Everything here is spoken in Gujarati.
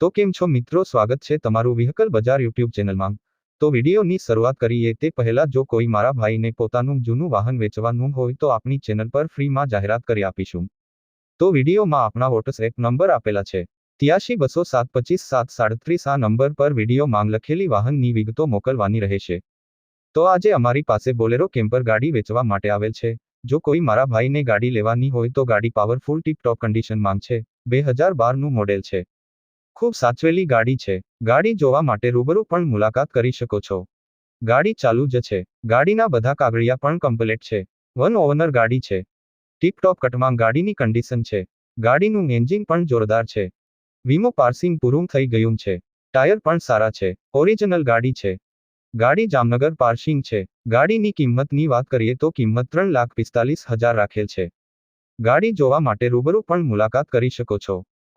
તો કેમ છો મિત્રો? સ્વાગત છે તમારું વ્હીકલ બજાર યુટ્યુબ ચેનલમાં. તો વિડીયોની શરૂઆત કરીએ તે પહેલા જો કોઈ મારા ભાઈને પોતાનું જૂનું વાહન વેચવાનું હોય તો આપણી ચેનલ પર ફ્રીમાં જાહેરાત કરી આપીશું. તો વિડીયોમાં આપણા વોટ્સએપ નંબર આપેલા છે. ત્યાસી બસો સાત પચીસ સાત સાડત્રીસ આ નંબર પર વીડિયો માંગ લખેલી વાહનની વિગતો મોકલવાની રહેશે. તો આજે અમારી પાસે બોલેરો કેમ્પર ગાડી વેચવા માટે આવેલ છે. જો કોઈ મારા ભાઈને ગાડી લેવાની હોય તો ગાડી પાવરફુલ ટીપ ટોપ કન્ડિશન માંગ છે. બે હજાર બારનું મોડેલ છે. ખૂબ સાચવેલી ગાડી છે. ગાડી જોવા માટે રૂબરૂ પણ મુલાકાત કરી શકો છો. ગાડી ચાલુ જ છે. ગાડીના બધા કાગળિયા પણ કમ્પ્લેટ છે. વન ઓવનર ગાડી છે. ટીપટોપ કટમાં ગાડીની કન્ડિશન છે. ગાડીનું એન્જિન પણ જોરદાર છે. વીમો પાર્સિંગ પૂરું થઈ ગયું છે. ટાયર પણ સારા છે. ઓરિજિનલ ગાડી છે. ગાડી જામનગર પાર્સિંગ છે. ગાડીની કિંમતની વાત કરીએ તો કિંમત ત્રણ લાખ પિસ્તાલીસ હજાર રાખેલ છે. ગાડી જોવા માટે રૂબરૂ પણ મુલાકાત કરી શકો છો.